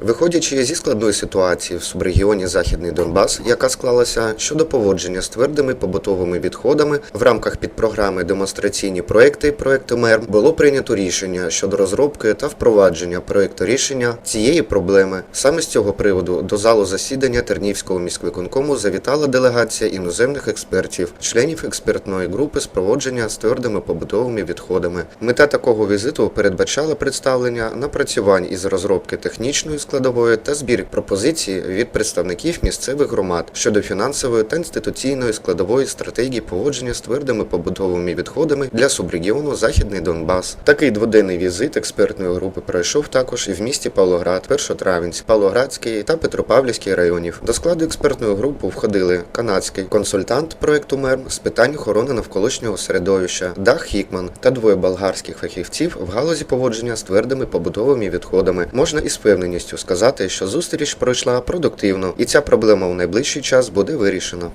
Виходячи зі складної ситуації в субрегіоні Західний Донбас, яка склалася щодо поводження з твердими побутовими відходами, в рамках підпрограми демонстраційні проекти проекту МЕР було прийнято рішення щодо розробки та впровадження проекту рішення цієї проблеми. Саме з цього приводу до залу засідання Тернівського міськвиконкому завітала делегація іноземних експертів, членів експертної групи з проводження з твердими побутовими відходами. Мета такого візиту передбачала представлення напрацювань із розробки технічної складової та збір пропозицій від представників місцевих громад щодо фінансової та інституційної складової стратегії поводження з твердими побутовими відходами для субрегіону Західний Донбас. Такий дводенний візит експертної групи пройшов також і в місті Павлоград, Першотравінськ, Павлоградський та Петропавлівський районів. До складу експертної групи входили канадський консультант проекту МЕР з питань охорони навколишнього середовища Дах Хікман та двоє болгарських фахівців в галузі поводження з твердими побутовими відходами. Можна із впевненістю сказати, що зустріч пройшла продуктивно, і ця проблема у найближчий час буде вирішена.